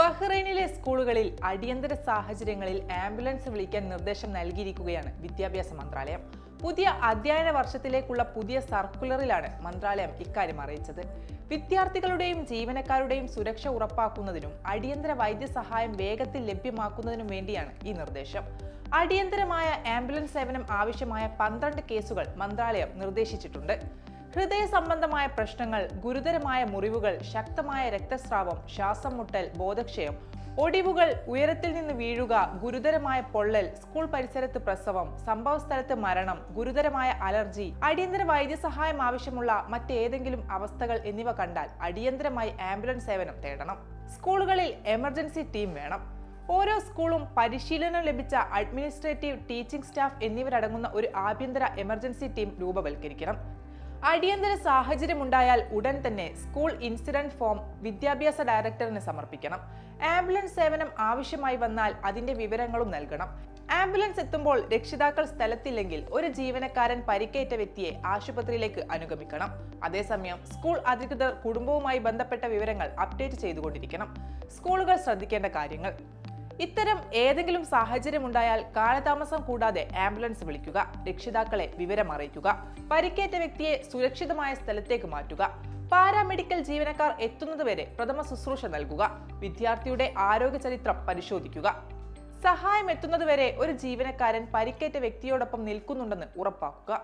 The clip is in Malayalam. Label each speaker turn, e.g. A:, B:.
A: ബഹ്റൈനിലെ സ്കൂളുകളിൽ അടിയന്തര സാഹചര്യങ്ങളിൽ ആംബുലൻസ് വിളിക്കാൻ നിർദ്ദേശം നൽകിയിരിക്കുകയാണ് വിദ്യാഭ്യാസ മന്ത്രാലയം. പുതിയ അധ്യയന വർഷത്തിലേക്കുള്ള പുതിയ സർക്കുലറിലാണ് മന്ത്രാലയം ഇക്കാര്യം അറിയിച്ചത്. വിദ്യാർത്ഥികളുടെയും ജീവനക്കാരുടെയും സുരക്ഷ ഉറപ്പാക്കുന്നതിനും അടിയന്തര വൈദ്യസഹായം വേഗത്തിൽ ലഭ്യമാക്കുന്നതിനും വേണ്ടിയാണ് ഈ നിർദ്ദേശം. അടിയന്തരമായ ആംബുലൻസ് സേവനം ആവശ്യമായ പന്ത്രണ്ട് കേസുകൾ മന്ത്രാലയം നിർദ്ദേശിച്ചിട്ടുണ്ട്. ഹൃദയ സംബന്ധമായ പ്രശ്നങ്ങൾ ഗുരുതരമായ മുറിവുകൾ ശക്തമായ രക്തസ്രാവം ശ്വാസം മുട്ടൽ ബോധക്ഷയം ഒടിവുകൾ ഉയരത്തിൽ നിന്ന് വീഴുക ഗുരുതരമായ പൊള്ളൽ സ്കൂൾ പരിസരത്ത് പ്രസവം സംഭവ സ്ഥലത്ത് മരണം ഗുരുതരമായ അലർജി അടിയന്തര വൈദ്യസഹായം ആവശ്യമുള്ള മറ്റേതെങ്കിലും അവസ്ഥകൾ എന്നിവ കണ്ടാൽ അടിയന്തരമായി ആംബുലൻസ് സേവനം തേടണം. സ്കൂളുകളിൽ എമർജൻസി ടീം വേണം. ഓരോ സ്കൂളും പരിശീലനം ലഭിച്ച അഡ്മിനിസ്ട്രേറ്റീവ് ടീച്ചിംഗ് സ്റ്റാഫ് എന്നിവരടങ്ങുന്ന ഒരു ആഭ്യന്തര എമർജൻസി ടീം രൂപവൽക്കരിക്കണം. അടിയന്തര സാഹചര്യമുണ്ടായാൽ ഉടൻ തന്നെ സ്കൂൾ ഇൻസിഡന്റ് ഫോം വിദ്യാഭ്യാസ ഡയറക്ടറിന് സമർപ്പിക്കണം. ആംബുലൻസ് സേവനം ആവശ്യമായി വന്നാൽ അതിന്റെ വിവരങ്ങളും നൽകണം. ആംബുലൻസ് എത്തുമ്പോൾ രക്ഷിതാക്കൾ സ്ഥലത്തില്ലെങ്കിൽ ഒരു ജീവനക്കാരൻ പരിക്കേറ്റ വ്യക്തിയെ ആശുപത്രിയിലേക്ക് അനുഗമിക്കണം. അതേസമയം സ്കൂൾ അധികൃതർ കുടുംബവുമായി ബന്ധപ്പെട്ട വിവരങ്ങൾ അപ്ഡേറ്റ് ചെയ്തുകൊണ്ടിരിക്കണം. സ്കൂളുകൾ ശ്രദ്ധിക്കേണ്ട കാര്യങ്ങൾ. ഇത്തരം ഏതെങ്കിലും സാഹചര്യം ഉണ്ടായാൽ കാലതാമസം കൂടാതെ ആംബുലൻസ് വിളിക്കുക രക്ഷിതാക്കളെ വിവരം അറിയിക്കുക പരിക്കേറ്റ വ്യക്തിയെ സുരക്ഷിതമായ സ്ഥലത്തേക്ക് മാറ്റുക പാരാമെഡിക്കൽ ജീവനക്കാർ എത്തുന്നതുവരെ പ്രഥമ ശുശ്രൂഷ നൽകുക വിദ്യാർത്ഥിയുടെ ആരോഗ്യ ചരിത്രം പരിശോധിക്കുക. സഹായം എത്തുന്നതുവരെ ഒരു ജീവനക്കാരൻ പരിക്കേറ്റ വ്യക്തിയോടൊപ്പം നിൽക്കുന്നുണ്ടെന്ന് ഉറപ്പാക്കുക.